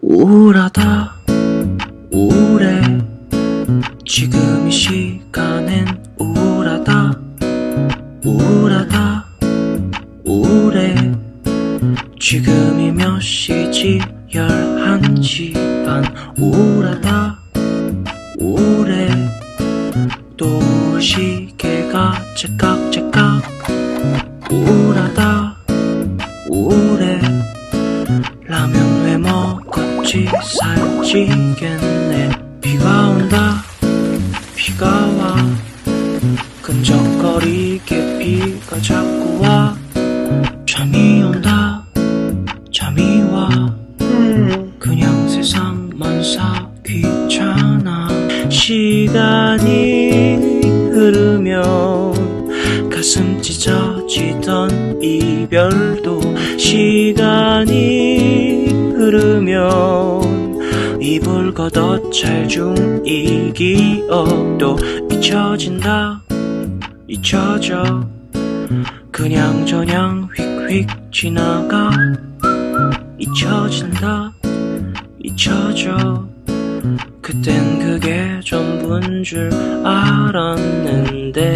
우울하다. 우울해. 지금 이 시간엔 우울하다. 우울하다. 우울해. 지금이 몇 시지? 열한 시 반. 우울하다. 우울해. 또 시계가 째깍째깍 먹었지 살찌겠네. 비가 온다. 비가 와. 끈적거리게 비가 자꾸 와. 잠이 온다. 잠이 와. 그냥 세상만 사 귀찮아. 시간이 흐르면 가슴 찢어지던 이별도 시간이 흐르면 이불 걷어 찰 중 이 기억도 잊혀진다. 잊혀져. 그냥 저냥 휙휙 지나가. 잊혀진다. 잊혀져. 그땐 그게 전부인 줄 알았는데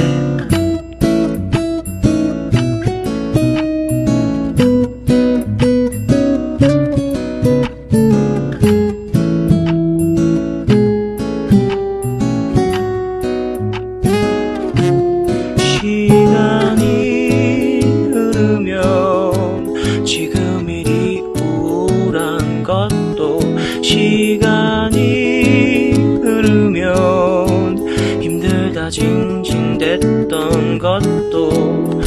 시간이 흐르면 힘들다 징징댔던 것도